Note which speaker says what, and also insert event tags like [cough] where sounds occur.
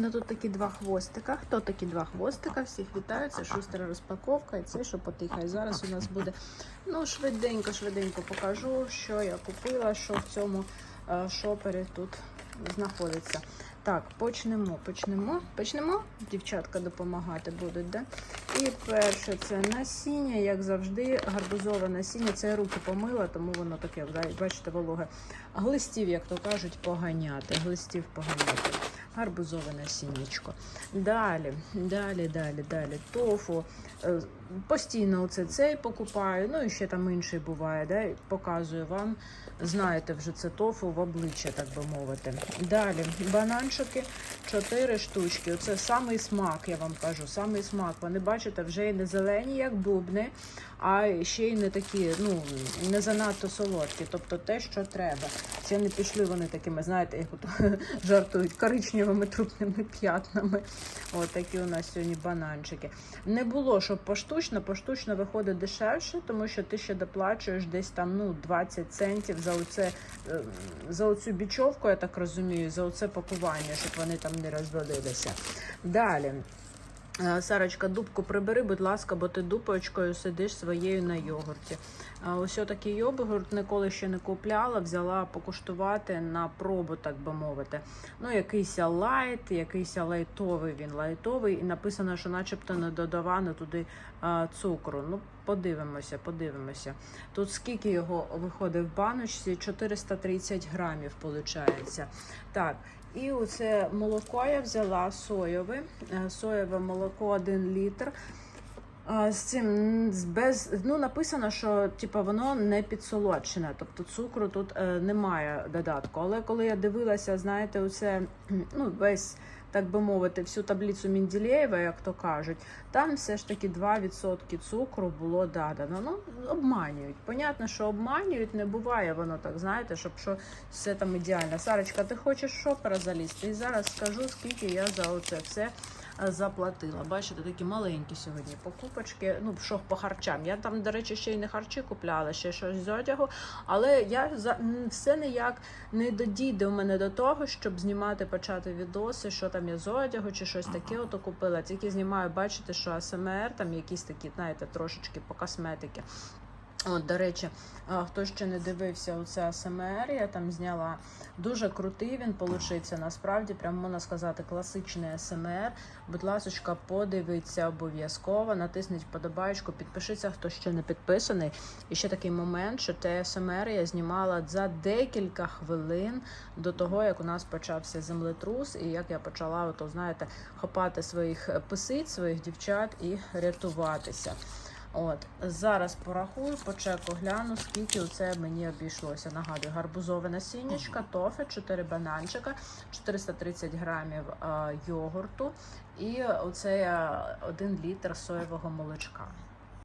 Speaker 1: Ну тут такі два хвостика. Хто такі два хвостика? Всіх вітаю. Це шустра розпаковка і це що потихає. І зараз у нас буде ну швиденько, швиденько покажу, що я купила, що в цьому е, шопері тут знаходиться. Так, почнемо, почнемо. Почнемо. Дівчатка допомагати будуть, да? І перше це насіння, як завжди, гарбузове насіння. Це я руки помила, тому воно таке, бачите, вологе. Глистів, як то кажуть, поганяти. Глистів поганяти. Гарбузове насіннячко. Далі, далі, далі, далі. Тофу. Е, Постійно оце цей покупаю. Ну і ще там інший буває. Да? Показую вам. Знаєте вже це тофу в обличчя, так би мовити. Далі бананчики, 4 штучки. Оце самий смак, я вам кажу. Самий смак. Вони бачите, вже і не зелені, як бубни, а ще й не такі, ну не занадто солодкі. Тобто те, що треба. Це не пішли вони такими, знаєте, як от [laughs] жартують коричневими трупними п'ятнами. От такі у нас сьогодні бананчики. Не було, щоб поштучно, поштучно виходить дешевше, тому що ти ще доплачуєш десь там ну 20 центів за оце е, за оцю бічовку, я так розумію, за оце пакування, щоб вони там не розвалилися. Далі. Е, Сарочка, дубку прибери, будь ласка, бо ти дупочкою сидиш своєю на йогурті. Ось такий йогурт ніколи ще не купляла, взяла покуштувати на пробу, так би мовити. Ну, якийсь лайт, якийсь лайтовий, він лайтовий, і написано, що начебто не додавано туди цукру. Ну, подивимося, подивимося. Тут скільки його виходить в баночці? 430 грамів, виходить. Так, і оце молоко я взяла соєве, е, соєве молоко 1 літр. З цим без ну написано, що типу, воно не підсолочене. тобто цукру тут е, немає додатку. Але коли я дивилася, знаєте, оце ну весь. Так би мовити, всю таблицю Менделєєва, як то кажуть, там все ж таки 2% цукру було дадано. Ну, обманюють. Понятно, що обманюють, не буває воно так, знаєте, щоб що все там ідеально. Сарочка, ти хочеш шопера залізти? І зараз скажу, скільки я за оце все заплатила. Бачите, такі маленькі сьогодні покупочки. Ну, що по харчам. Я там, до речі, ще й не харчі купляла, ще щось з одягу. Але я за все ніяк не додійде у мене до того, щоб знімати, почати відоси, що там я з одягу чи щось таке ото купила. Тільки знімаю, бачите, що АСМР, там якісь такі, знаєте, трошечки по косметики. От, до речі, хто ще не дивився оце АСМР, я там зняла. Дуже крутий він получився. Насправді, прям можна сказати, класичний АСМР. Будь ласка, подивіться обов'язково, натисніть вподобайку, підпишіться, хто ще не підписаний. І ще такий момент, що те АСМР я знімала за декілька хвилин до того, як у нас почався землетрус, і як я почала, ото, знаєте, хопати своїх писиць, своїх дівчат і рятуватися. От зараз порахую, по чеку гляну, скільки це мені обійшлося. Нагадую, гарбузове насіннячка, тофе, 4 бананчика, 430 грамів е, йогурту і оце 1 літр соєвого молочка.